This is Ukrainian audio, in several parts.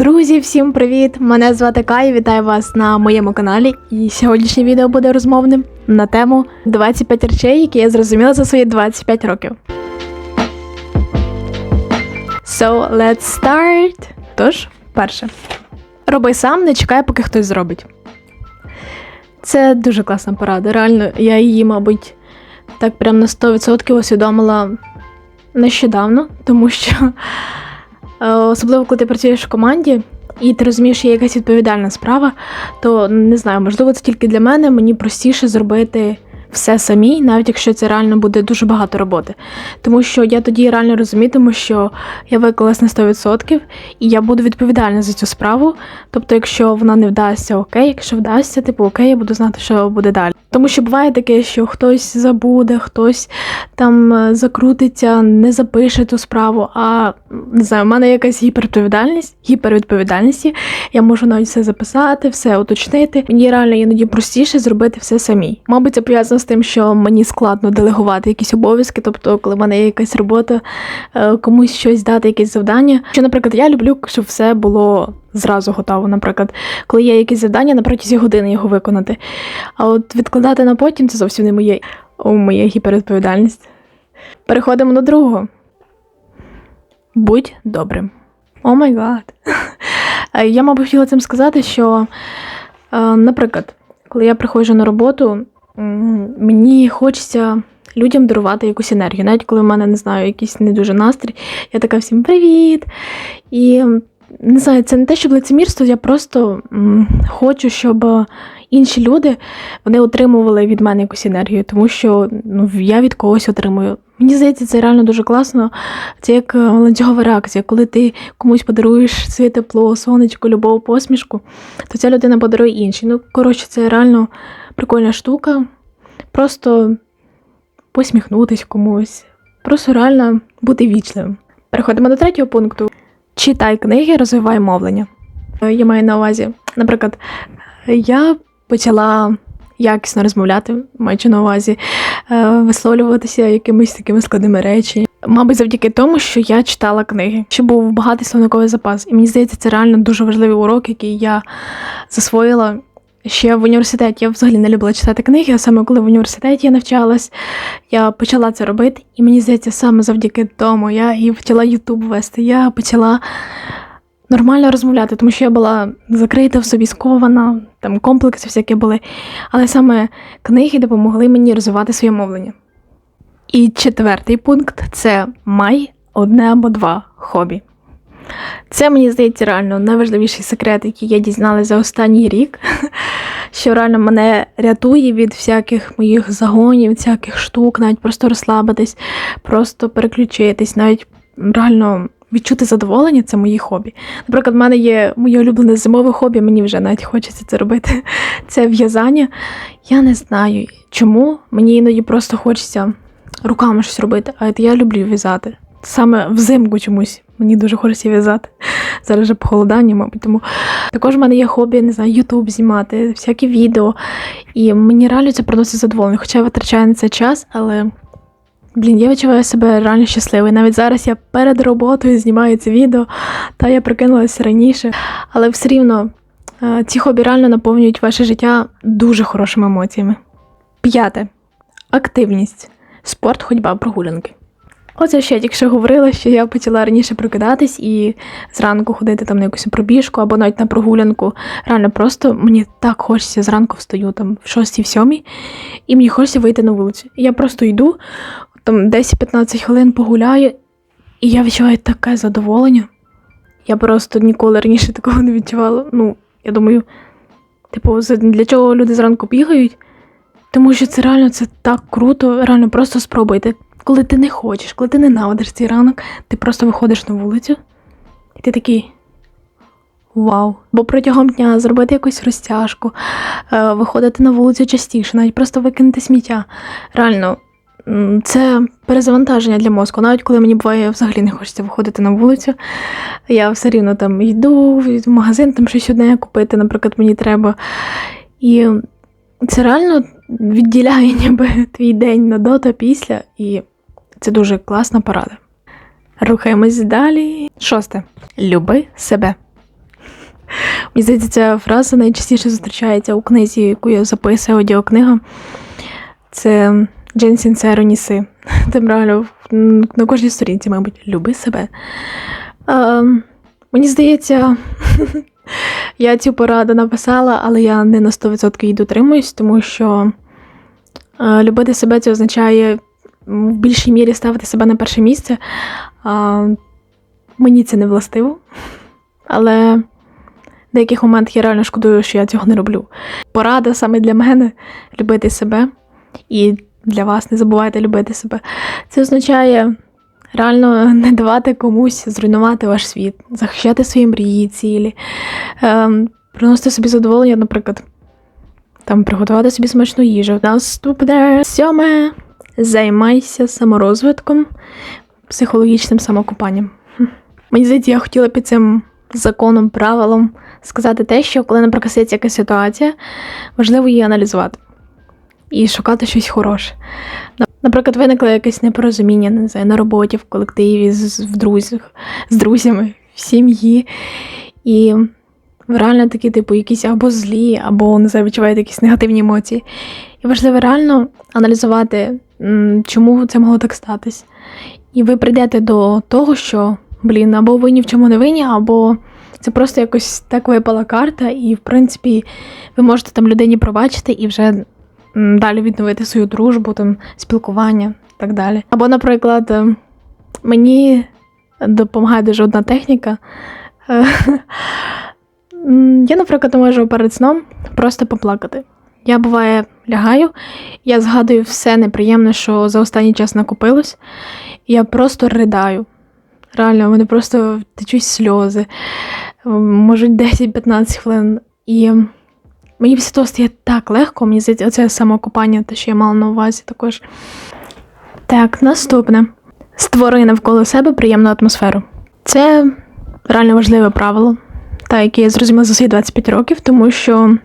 Друзі, всім привіт! Мене звати Кай, вітаю вас на моєму каналі. І сьогоднішнє відео буде розмовним на тему 25 речей, які я зрозуміла за свої 25 років. So, let's start. Тож, перше. Роби сам, не чекай, поки хтось зробить. Це дуже класна порада. Реально, я її, мабуть, так прям на 100% усвідомила нещодавно, тому що Особливо, коли ти працюєш в команді і ти розумієш, є якась відповідальна справа, то не знаю, можливо, це тільки для мене. Мені простіше зробити все самій, навіть якщо це реально буде дуже багато роботи. Тому що я тоді реально розумітиму, що я виклалась на 100% і я буду відповідальна за цю справу. Тобто, якщо вона не вдасться, окей, якщо вдасться, типу окей, я буду знати, що буде далі. Тому що буває таке, що хтось забуде, хтось там е, закрутиться, не запише ту справу. А не знаю, в мене якась гіпервідповідальність, гіпервідповідальності. Я можу навіть все записати, все уточнити. Мені реально іноді простіше зробити все самій. Мабуть, це пов'язано з тим, що мені складно делегувати якісь обов'язки. Тобто, коли в мене є якась робота, е, комусь щось дати, якесь завдання. Що, наприклад, я люблю, щоб все було. Зразу готово, наприклад, коли є якесь завдання на протязі години його виконати. А от відкладати на потім це зовсім не моє, о, моя гіпервідповідальність. Переходимо до другого. Будь добрим. О май гад. Я, мабуть, хотіла цим сказати, що, е, наприклад, коли я приходжу на роботу, мені хочеться людям дарувати якусь енергію. Навіть коли в мене не знаю, якийсь не дуже настрій, я така всім привіт. І не знаю, це не те, щоб лицемірство, я просто хочу, щоб інші люди вони отримували від мене якусь енергію, тому що ну, я від когось отримую. Мені здається, це реально дуже класно. Це як е, ланцюгова реакція. Коли ти комусь подаруєш своє тепло, сонечко, любов, посмішку, то ця людина подарує іншій. Ну, коротше, це реально прикольна штука. Просто посміхнутись комусь, просто реально бути вічливим. Переходимо до третього пункту. Читай книги, розвивай мовлення. Е, Я маю на увазі, наприклад, я почала якісно розмовляти, маючи на увазі е, висловлюватися якимись такими складними речами. Мабуть, завдяки тому, що я читала книги, що був багатий словниковий запас. І мені здається, це реально дуже важливий урок, який я засвоїла ще в університеті. Я взагалі не любила читати книги, а саме коли в університеті я навчалась, я почала це робити. І мені здається, саме завдяки тому я і почала Ютуб вести. Я почала нормально розмовляти, тому що я була закрита в собі, скована, там комплекси всякі були. Але саме книги допомогли мені розвивати своє мовлення. І четвертий пункт це май одне або два хобі. Це, мені здається, реально найважливіший секрет, який я дізналася за останній рік, що реально мене рятує від всяких моїх загонів, всяких штук, навіть просто розслабитись, просто переключитись, навіть реально відчути задоволення це мої хобі. Наприклад, в мене є моє улюблене зимове хобі, мені вже навіть хочеться це робити. Це в'язання. Я не знаю чому. Мені іноді просто хочеться руками щось робити, а я люблю в'язати. Саме взимку чомусь мені дуже хочеться в'язати. Зараз вже похолодання, мабуть. Тому також в мене є хобі, не знаю, Ютуб знімати, всякі відео. І мені реально це приносить задоволення. Хоча я витрачаю на це час, але блін, я відчуваю себе реально щасливою. Навіть зараз я перед роботою знімаю це відео, та я прикинулася раніше, але все рівно е, ці хобі реально наповнюють ваше життя дуже хорошими емоціями. П'яте активність, спорт, ходьба, прогулянки. Оце ще я говорила, що я почала раніше прокидатись і зранку ходити там на якусь пробіжку або навіть на прогулянку. Реально просто мені так хочеться зранку встаю там в 6 в 7 і мені хочеться вийти на вулицю. Я просто йду, там 10-15 хвилин погуляю, і я відчуваю таке задоволення. Я просто ніколи раніше такого не відчувала. Ну, я думаю, типу, для чого люди зранку бігають? Тому що це реально це так круто, реально просто спробуйте. Коли ти не хочеш, коли ти ненавидиш цей ранок, ти просто виходиш на вулицю, і ти такий. Вау! Бо протягом дня зробити якусь розтяжку, е, виходити на вулицю частіше, навіть просто викинути сміття. Реально, це перезавантаження для мозку. Навіть коли мені буває взагалі не хочеться виходити на вулицю, я все рівно там йду в магазин, там щось одне купити, наприклад, мені треба. І це реально відділяє ніби твій день на до та після, і це дуже класна порада. Рухаємось далі. Шосте. Люби себе. Мені здається, ця фраза найчастіше зустрічається у книзі, яку я записую, аудіокнига. Це Джен Сінсеро Ніси. Там реально на кожній сторінці, мабуть, люби себе. А, мені здається, я цю пораду написала, але я не на 100% її дотримуюсь, тому що е, любити себе це означає в більшій мірі ставити себе на перше місце. Мені це не властиво. Але в деяких моментах я реально шкодую, що я цього не роблю. Порада саме для мене любити себе. І для вас не забувайте любити себе. Це означає реально не давати комусь зруйнувати ваш світ, захищати свої мрії, цілі, ем, приносити собі задоволення, наприклад, там приготувати собі смачну їжу. Наступне сьоме. Займайся саморозвитком, психологічним самокопанням. Хм. Мені здається, я хотіла під цим законом, правилом сказати те, що коли наприклад стається якась ситуація, важливо її аналізувати і шукати щось хороше. На- Наприклад, виникло якесь непорозуміння не знаю, на роботі, в колективі, з, в друзях, з друзями, в сім'ї. І ви реально такі, типу, якісь або злі, або не знаю, відчуваєте якісь негативні емоції. І важливо реально аналізувати, чому це могло так статись. І ви прийдете до того, що, блін, або ви ні в чому не винні, або це просто якось так випала карта, і, в принципі, ви можете там людині пробачити і вже далі відновити свою дружбу, там, спілкування і так далі. Або, наприклад, е, мені допомагає дуже одна техніка. Е, Я, наприклад, можу перед сном просто поплакати. Я буває лягаю, я згадую все неприємне, що за останній час накопилось, і я просто ридаю. Реально, у мене просто течуть сльози, м, можуть 10-15 хвилин. І мені після того стає так легко, мені здається, оце самокопання, те, що я мала на увазі також. Так, наступне. Створи навколо себе приємну атмосферу. Це реально важливе правило, та яке я зрозуміла за свої 25 років, тому що,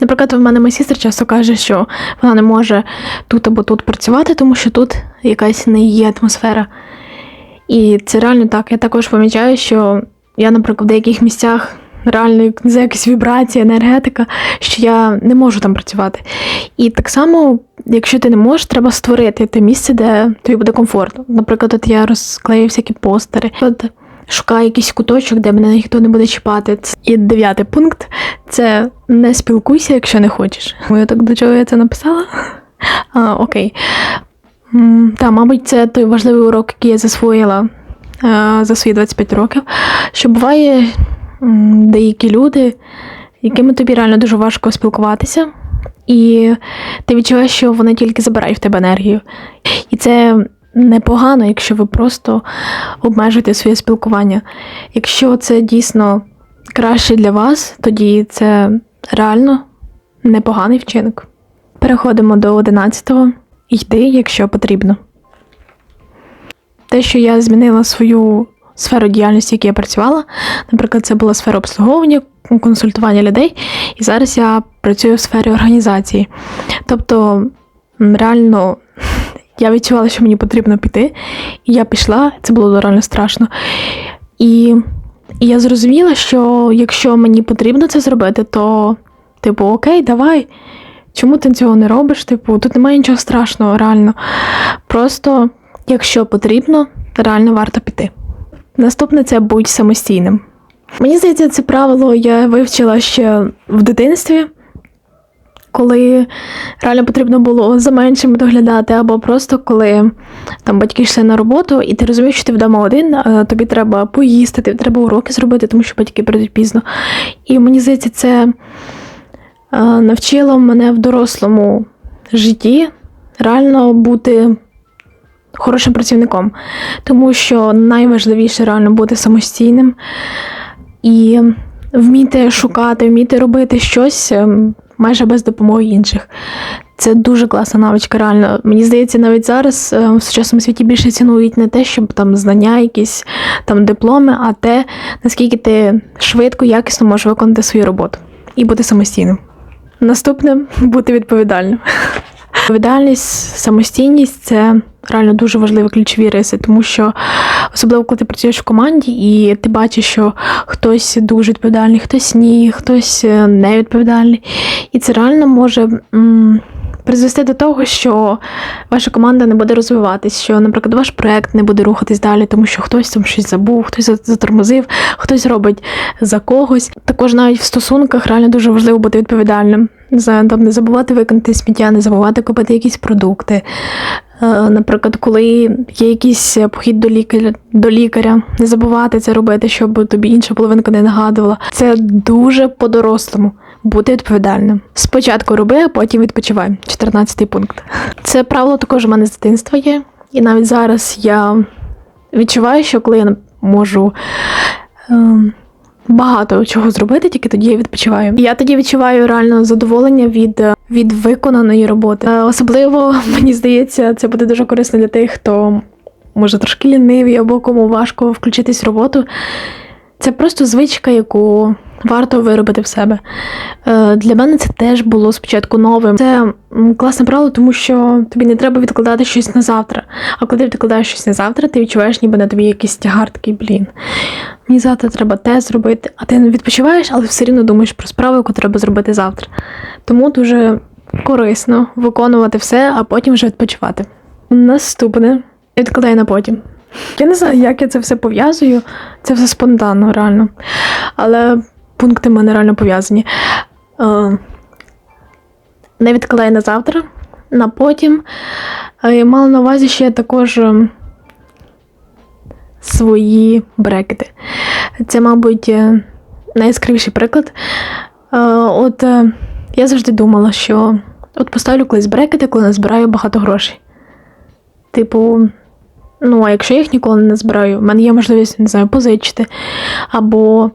наприклад, в мене моя сестра часто каже, що вона не може тут або тут працювати, тому що тут якась не є атмосфера. І це реально так. Я також помічаю, що я, наприклад, в деяких місцях реально знаю, якась вібрація, енергетика, що я не можу там працювати. І так само, якщо ти не можеш, треба створити те місце, де тобі буде комфортно. Наприклад, от я розклею всякі постери. От шукаю якийсь куточок, де мене ніхто не буде чіпати. І дев'ятий пункт це не спілкуйся, якщо не хочеш. Я так до чого я це написала? А, окей. Та, мабуть, це той важливий урок, який я засвоїла е, за свої 25 років. Що буває деякі люди, якими тобі реально дуже важко спілкуватися, і ти відчуваєш, що вони тільки забирають в тебе енергію. І це непогано, якщо ви просто обмежуєте своє спілкування. Якщо це дійсно краще для вас, тоді це реально непоганий вчинок. Переходимо до 11-го. Йди, якщо потрібно. Те, що я змінила свою сферу діяльності, в якій я працювала, наприклад, це була сфера обслуговування, консультування людей, і зараз я працюю в сфері організації. Тобто, реально, я відчувала, що мені потрібно піти, і я пішла, це було реально страшно. І, і я зрозуміла, що якщо мені потрібно це зробити, то, типу, окей, давай. Чому ти цього не робиш? Типу, тут немає нічого страшного, реально. Просто, якщо потрібно, реально варто піти. Наступне це будь самостійним. Мені здається, це правило я вивчила ще в дитинстві, коли реально потрібно було за меншими доглядати, або просто коли там батьки йшли на роботу, і ти розумієш, що ти вдома один, тобі треба поїсти, тобі треба уроки зробити, тому що батьки прийдуть пізно. І мені здається, це навчило мене в дорослому житті реально бути хорошим працівником, тому що найважливіше реально бути самостійним і вміти шукати, вміти робити щось ем, майже без допомоги інших. Це дуже класна навичка, реально. Мені здається, навіть зараз е, в сучасному світі більше цінують не те, щоб там знання, якісь там дипломи, а те, наскільки ти швидко, якісно можеш виконати свою роботу і бути самостійним. Наступне бути відповідальним. Відповідальність, самостійність це реально дуже важливі ключові риси, тому що особливо коли ти працюєш в команді і ти бачиш, що хтось дуже відповідальний, хтось ні, хтось е, невідповідальний. І це реально може. м, Призвести до того, що ваша команда не буде розвиватись, що, наприклад, ваш проект не буде рухатись далі, тому що хтось там щось забув, хтось затормозив, хтось робить за когось. Також навіть в стосунках реально дуже важливо бути відповідальним. За там не забувати виконати сміття, не забувати купити якісь продукти. Е, Наприклад, коли є якийсь похід до лікаря, до лікаря, не забувати це робити, щоб тобі інша половинка не нагадувала. Це дуже по-дорослому бути відповідальним. Спочатку роби, а потім відпочивай. 14 пункт. Це правило також у мене з дитинства є. І навіть зараз я відчуваю, що коли я можу. Багато чого зробити, тільки тоді я відпочиваю. Я тоді відчуваю реально задоволення від, е, від виконаної роботи. Е, Особливо мені здається, це буде дуже корисно для тих, хто може трошки лінивий або кому важко включитись в роботу. Це просто звичка, яку варто виробити в себе. Е, Для мене це теж було спочатку новим. Це класне правило, тому що тобі не треба відкладати щось на завтра. А коли ти відкладаєш щось на завтра, ти відчуваєш, ніби на тобі якийсь тягар такий, блін. Мені завтра треба те зробити, а ти не відпочиваєш, але все рівно думаєш про справу, яку треба зробити завтра. Тому дуже корисно виконувати все, а потім вже відпочивати. Наступне відкладай на потім. Я не знаю, як я це все пов'язую. Це все спонтанно, реально. Але пункти в мене реально пов'язані. Е, Не відкладай на завтра, на потім. Е, мала на увазі ще також е, свої брекети. Це, мабуть, е, найяскравіший приклад. От я завжди думала, що от поставлю колись брекети, коли назбираю багато грошей. Типу, ну, а якщо я їх ніколи не назбираю, в мене є можливість, не знаю, позичити, або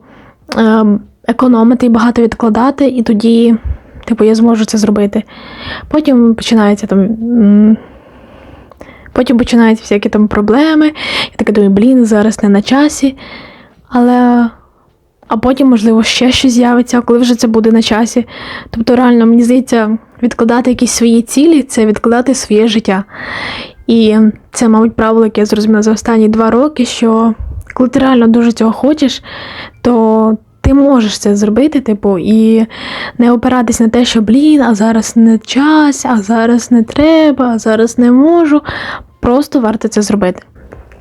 е, економити і багато відкладати, і тоді, типу, я зможу це зробити. Потім починається там. Потім починаються всякі там проблеми. Я така думаю, блін, зараз не на часі. Але. А потім, можливо, ще щось з'явиться, коли вже це буде на часі. Тобто, реально, мені здається, відкладати якісь свої цілі це відкладати своє життя. І це, мабуть, правило, яке я зрозуміла за останні два роки, що коли ти реально дуже цього хочеш, то ти можеш це зробити, типу, і не опиратись на те, що блін, а зараз не час, а зараз не треба, а зараз не можу. Просто варто це зробити.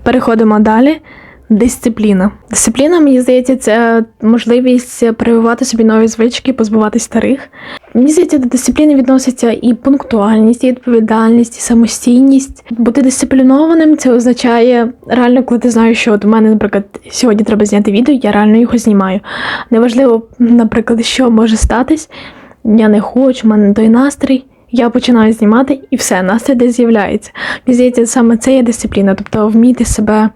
Переходимо далі. Дисципліна. Дисципліна, мені здається, це можливість прививати собі нові звички, позбуватись старих. Мені здається, до дисципліни відноситься і пунктуальність, і відповідальність, і самостійність. Бути дисциплінованим це означає реально, коли ти знаєш, що от у мене, наприклад, сьогодні треба зняти відео, я реально його знімаю. Неважливо, наприклад, що може статись. Я не хочу, в мене той настрій. Я починаю знімати і все, настрій десь з'являється. Мені здається, саме це є дисципліна, тобто вміти себе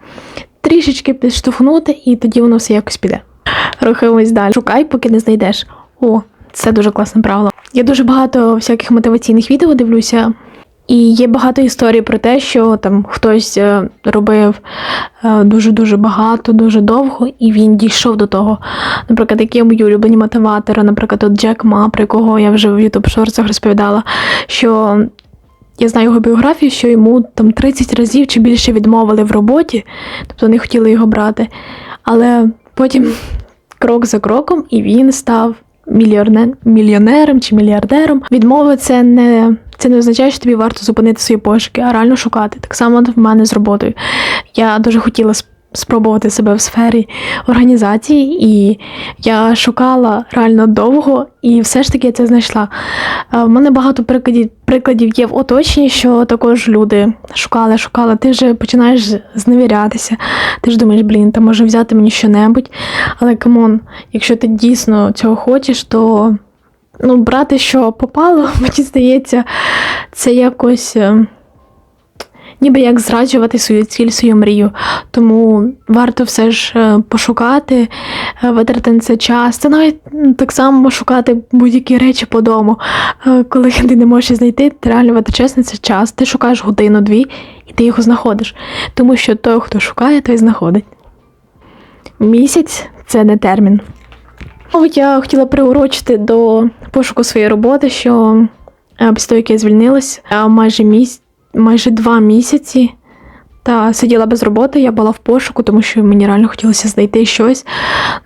трішечки підштовхнути, і тоді воно все якось піде. Рухаємось далі. Шукай, поки не знайдеш. О, це дуже класне правило. Я дуже багато всяких мотиваційних відео дивлюся. І є багато історій про те, що там хтось е, робив е, дуже-дуже багато, дуже довго, і він дійшов до того. Наприклад, які мої улюблені мотиватори, наприклад, от Джек Ма, про якого я вже в YouTube шорцах розповідала, що я знаю його біографію, що йому там 30 разів чи більше відмовили в роботі, тобто не хотіли його брати. Але потім крок за кроком, і він став мільйонером чи мільярдером. Відмови це не, це не означає, що тобі варто зупинити свої пошуки, а реально шукати. Так само в мене з роботою. Я дуже хотіла спробувати себе в сфері організації, і я шукала реально довго, і все ж таки я це знайшла. Е, В мене багато прикладів, прикладів є в оточенні, що також люди шукали, шукали. Ти вже починаєш зневірятися. Ти ж думаєш, блін, та може взяти мені що-небудь. Але камон, якщо ти дійсно цього хочеш, то ну, брати, що попало, мені здається, це якось. Ніби як зраджувати свою ціль, свою мрію. Тому варто все ж е, пошукати, е, витратити на це час. Це навіть так само шукати будь-які речі по дому. Е, Коли ти не можеш знайти, ти реально витрачаєш на це час. Ти шукаєш годину-дві і ти його знаходиш. Тому що той, хто шукає, той знаходить. Місяць це не термін. Я хотіла приурочити до пошуку своєї роботи, що після того, як я звільнилась, майже міс... майже два місяці. Та сиділа без роботи, я була в пошуку, тому що мені реально хотілося знайти щось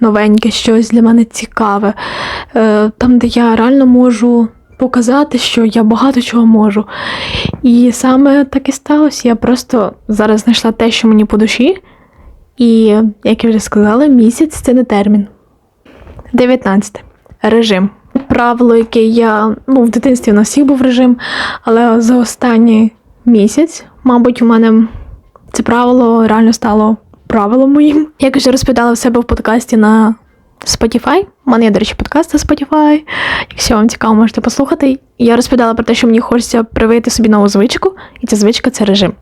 новеньке, щось для мене цікаве. Е, Там, де я реально можу показати, що я багато чого можу. І саме так і сталося. Я просто зараз знайшла те, що мені по душі. І, як я вже сказала, місяць це не термін. 19. Режим. Правило, яке я ну, в дитинстві у нас всіх був режим, але за останній місяць, мабуть, у мене це правило реально стало правилом моїм. Як вже розповідала в себе в подкасті на Spotify. У мене є, до речі, подкаст на Spotify. Якщо вам цікаво, можете послухати. Я розповідала про те, що мені хочеться привити собі нову звичку, і ця звичка це режим.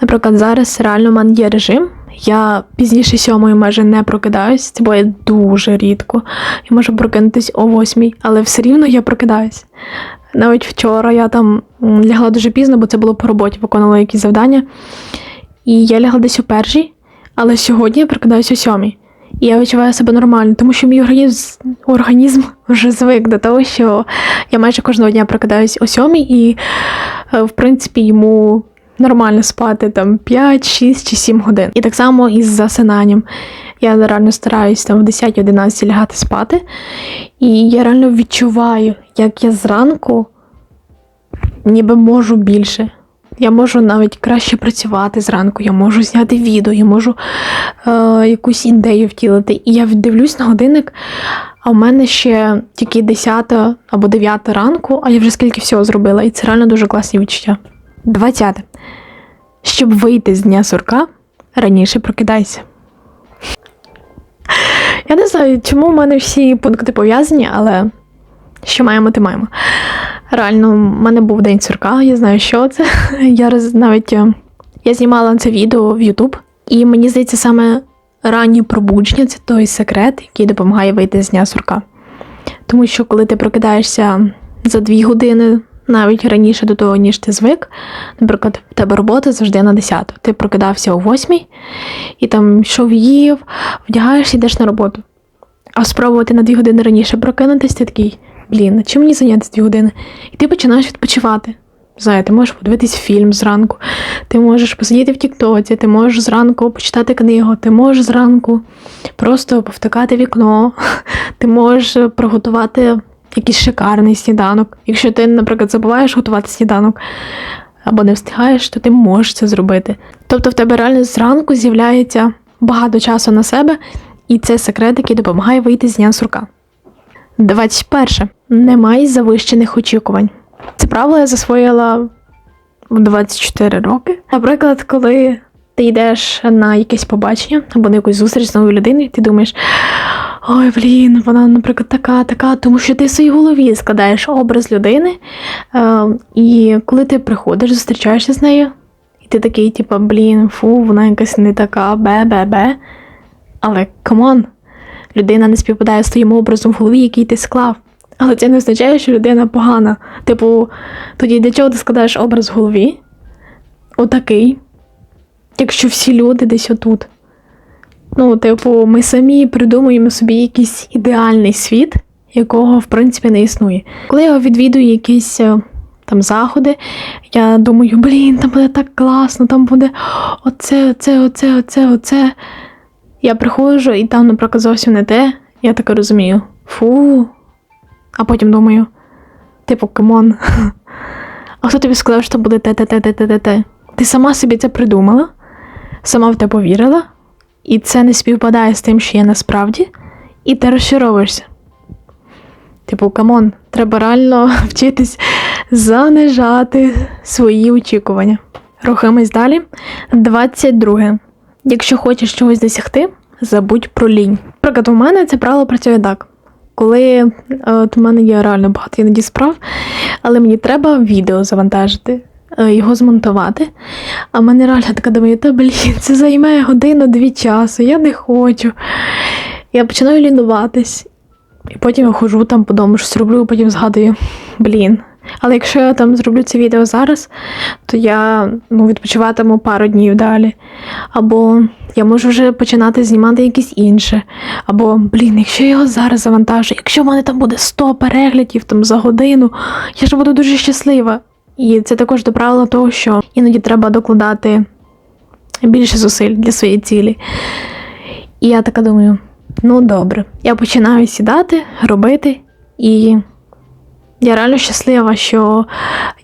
Наприклад, зараз реально в мене є режим. Я пізніше сьомої майже не прокидаюсь, це буває дуже рідко. Я можу прокинутись о восьмій, але все рівно я прокидаюсь. Навіть вчора я там лягла дуже пізно, бо це було по роботі, виконувала якісь завдання. І я лягла десь о першій, але сьогодні я прокидаюсь о сьомій. І я відчуваю себе нормально, тому що мій організм, організм вже звик до того, що я майже кожного дня прокидаюсь о сьомій, і, е, в принципі, йому нормально спати там 5, 6 чи 7 годин. І так само із засинанням. Я реально стараюсь там в 10-11 лягати спати. І я реально відчуваю, як я зранку ніби можу більше. Я можу навіть краще працювати зранку, я можу зняти відео, я можу е, якусь ідею втілити. І я дивлюсь на годинник, а в мене ще тільки 10 або 9 ранку, а я вже скільки всього зробила, і це реально дуже класні відчуття. 20. Щоб вийти з дня сурка, раніше прокидайся. Я не знаю, чому в мене всі пункти пов'язані, але що маємо, ти маємо. Реально, в мене був день сурка, я знаю, що це. Я роз, навіть е, я знімала це відео в YouTube, і мені здається, саме раннє пробудження це той секрет, який допомагає вийти з дня сурка. Тому що коли ти прокидаєшся за дві години, навіть раніше до того, ніж ти звик, наприклад, в тебе робота завжди на 10. Ти прокидався о 8 і там йшов їв, вдягаєшся, йдеш на роботу. А спробувати на дві години раніше прокинутись, ти такий, блін, чим мені зайнятися дві години? І ти починаєш відпочивати. Знаю, ти можеш подивитись фільм зранку, ти можеш посидіти в Тіктоці, ти можеш зранку почитати книгу, ти можеш зранку просто повтикати вікно, ти можеш приготувати якийсь шикарний сніданок. Якщо ти, наприклад, забуваєш готувати сніданок або не встигаєш, то ти можеш це зробити. Тобто в тебе реально зранку з'являється багато часу на себе, і це секрет, який допомагає вийти з дня сурка. 21. Немає завищених очікувань. Це правило я засвоїла в 24 роки. Наприклад, коли ти йдеш на якесь побачення або на якусь зустріч з новою людиною, ти думаєш, ой, блін, вона, наприклад, така, така, тому що ти в своїй голові складаєш образ людини. Е, і коли ти приходиш, зустрічаєшся з нею, і ти такий, типу, блін, фу, вона якась не така, бе-бе-бе. Але камон, людина не співпадає з твоїм образом в голові, який ти склав. Але це не означає, що людина погана. Типу, тоді для чого ти складаєш образ в голові? Отакий. Якщо всі люди десь отут. Ну, типу, ми самі придумуємо собі якийсь ідеальний світ, якого, в принципі, не існує. Коли я відвідую якісь е, там заходи, я думаю, блін, там буде так класно, там буде оце, оце, оце, оце, оце. Я приходжу і там, наприклад, зовсім не те. Я таке розумію. Фу. А потім думаю, типу, камон. А хто тобі сказав, що буде те, те, те, те, те, те? Ти сама собі це придумала, сама в те повірила, і це не співпадає з тим, що є насправді, і ти розчаровуєшся. Типу, камон, треба реально вчитись занижати свої очікування. Рухаємось далі. 22. Якщо хочеш чогось досягти, забудь про лінь. Наприклад, у мене це правило працює так. Коли е, от у мене є реально багато іноді справ, але мені треба відео завантажити, е, його змонтувати. А в мене реально така думаю, та блін, це займе годину-дві часу, я не хочу. Я починаю лінуватись. І потім я хожу там по дому, щось роблю, потім згадую, блін, Але якщо я там зроблю це відео зараз, то я ну, відпочиватиму пару днів далі. Або я можу вже починати знімати якесь інше. Або, блін, якщо я його зараз завантажу, якщо в мене там буде 100 переглядів там, за годину, я ж буду дуже щаслива. І це також до правила того, що іноді треба докладати більше зусиль для своєї цілі. І я така думаю: ну добре, я починаю сідати, робити, і я реально щаслива, що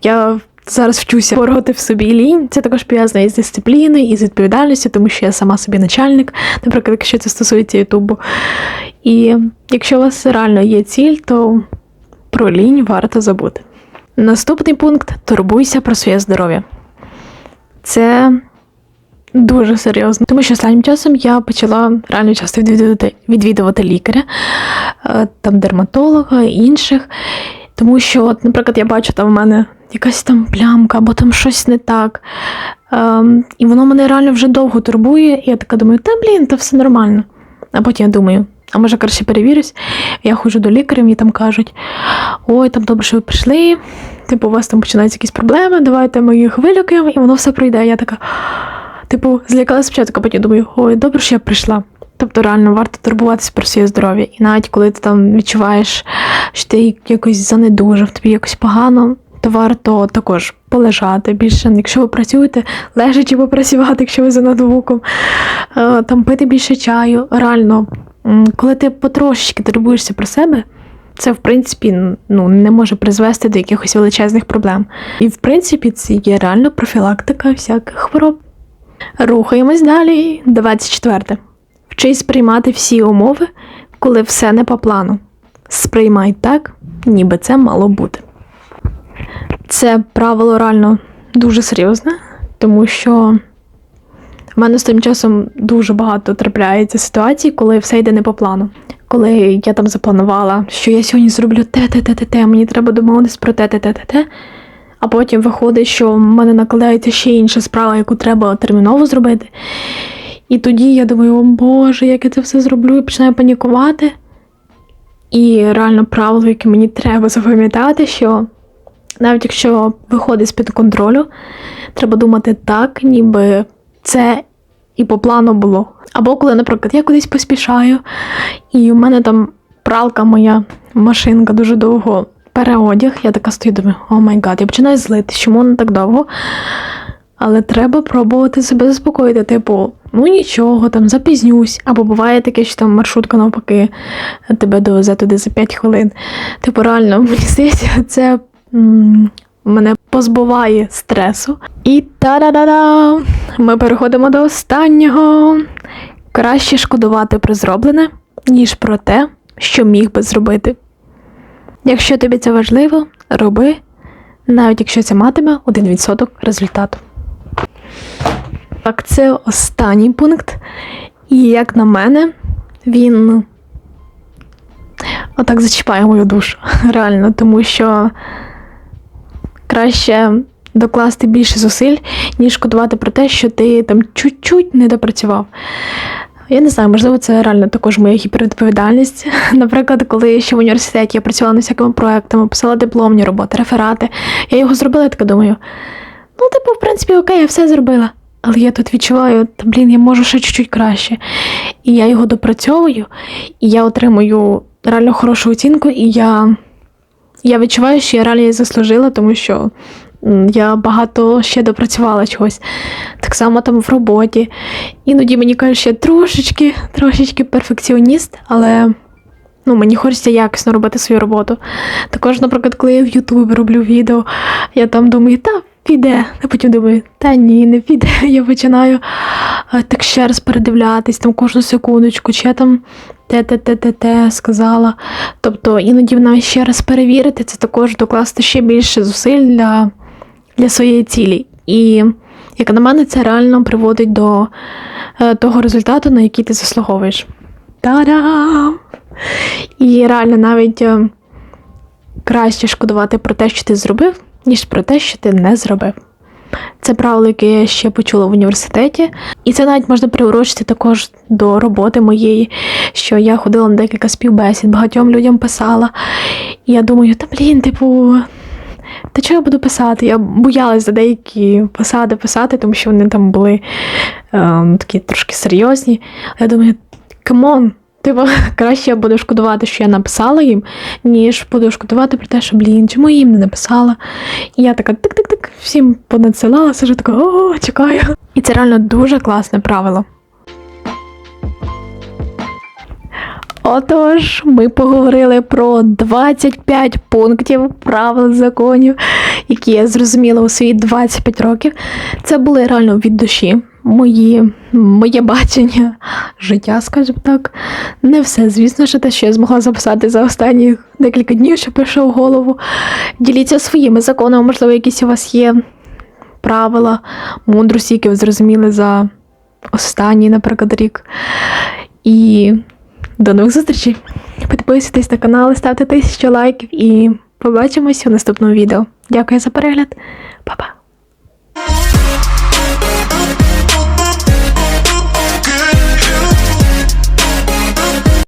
я зараз вчуся бороти в собі лінь. Це також пов'язано із дисципліною, і з відповідальністю, тому що я сама собі начальник, наприклад, якщо це стосується Ютубу. І якщо у вас реально є ціль, то про лінь варто забути. Наступний пункт турбуйся про своє здоров'я. Це дуже серйозно, тому що останнім часом я почала реально часто відвідувати, відвідувати лікаря, е, там дерматолога і інших. Тому що, от, наприклад, я бачу, там в мене якась там плямка, або там щось не так. Ем, і воно мене реально вже довго турбує. І я така думаю, та блін, то все нормально. А потім я думаю, а може краще перевірюсь. Я ходжу до лікаря, мені там кажуть: ой, там добре, що ви прийшли. Типу, у вас там починаються якісь проблеми, давайте ми їх вилікуємо, і воно все пройде. Я така, типу, злякалася спочатку, а потім думаю, ой, добре, що я прийшла. Тобто реально варто турбуватися про своє здоров'я. І навіть коли ти там відчуваєш, що ти якось занедужав, тобі якось погано, то варто також полежати більше. Якщо ви працюєте, лежачи попрацювати, якщо ви за ноутбуком, Е, там пити більше чаю. Реально, коли ти потрошечки турбуєшся про себе, це в принципі ну, не може призвести до якихось величезних проблем. І в принципі це є реально профілактика всяких хвороб. Рухаємось далі. 24. Вчись приймати всі умови, коли все не по плану. Сприймай так, ніби це мало бути. Це правило реально дуже серйозне, тому що в мене з тим часом дуже багато трапляється ситуацій, коли все йде не по плану. Коли я там запланувала, що я сьогодні зроблю те, те, те, те, те, мені треба домовитись про те, те, те, те, те. А потім виходить, що в мене накладається ще інша справа, яку треба терміново зробити. І тоді я думаю, о Боже, як я це все зроблю, і починаю панікувати. І реально правило, яке мені треба запам'ятати, що навіть якщо виходить з-під контролю, треба думати так, ніби це і по плану було. Або коли, наприклад, я кудись поспішаю, і в мене там пралка моя машинка дуже довго переодяг, я така стою, думаю, о май гад, я починаю злитись, чому вона так довго? Але треба пробувати себе заспокоїти, типу, ну нічого, там запізнюсь. Або буває таке, що там маршрутка навпаки тебе довезе туди за 5 хвилин. Типу, реально, мені здається, це м, мене позбуває стресу. І та-да-да-да! Ми переходимо до останнього. Краще шкодувати про зроблене, ніж про те, що міг би зробити. Якщо тобі це важливо, роби, навіть якщо це матиме 1% результату. Так, це останній пункт. І як на мене, він отак зачіпає мою душу. Реально, тому що краще докласти більше зусиль, ніж шкодувати про те, що ти там чуть-чуть не допрацював. Я не знаю, можливо, це реально також моя гіпервідповідальність. Наприклад, коли ще в університеті я працювала над всякими проектами, писала дипломні роботи, реферати. Я його зробила, я така думаю, ну, типу, в принципі, окей, я все зробила. Але я тут відчуваю, та блін, я можу ще чуть-чуть краще. І я його допрацьовую, і я отримую реально хорошу оцінку, і я, я відчуваю, що я реально заслужила, тому що я багато ще допрацювала чогось. Так само там в роботі. Іноді мені кажуть, що я трошечки, трошечки перфекціоніст, але ну, мені хочеться якісно робити свою роботу. Також, наприклад, коли я в Ютубі роблю відео, я там думаю, та піде. А потім думаю, та ні, не піде. Я починаю так ще раз передивлятись там кожну секундочку, чи я там те-те-те-те-те сказала. Тобто іноді навіть ще раз перевірити, це також докласти ще більше зусиль для, для своєї цілі. І як на мене, це реально приводить до е, того результату, на який ти заслуговуєш. Та-дам! І реально навіть е, краще шкодувати про те, що ти зробив, ніж про те, що ти не зробив. Це правило, яке я ще почула в університеті, і це навіть можна приурочити також до роботи моєї, що я ходила на декілька співбесід, багатьом людям писала. І я думаю, та блін, типу, та чого я буду писати? Я боялась за деякі посади писати, тому що вони там були ем, такі трошки серйозні. Я думаю, камон, типу, краще я буду шкодувати, що я написала їм, ніж буду шкодувати про те, що блін, чому я їм не написала. І я така тик-тик-тик, всім понадсилала, сижу така, о, чекаю. І це реально дуже класне правило. Отож, ми поговорили про 25 пунктів правил законів, які я зрозуміла у свої 25 років. Це були реально від душі. Мої, моє бачення життя, скажімо так. Не все, звісно, що те, що я змогла записати за останні декілька днів, що прийшов в голову. Діліться своїми законами, можливо, якісь у вас є правила, мудрості, які ви зрозуміли за останній, наприклад, рік. І до нових зустрічей. Підписуйтесь на канал, ставте тисячу лайків і побачимось у наступному відео. Дякую за перегляд. Па-па!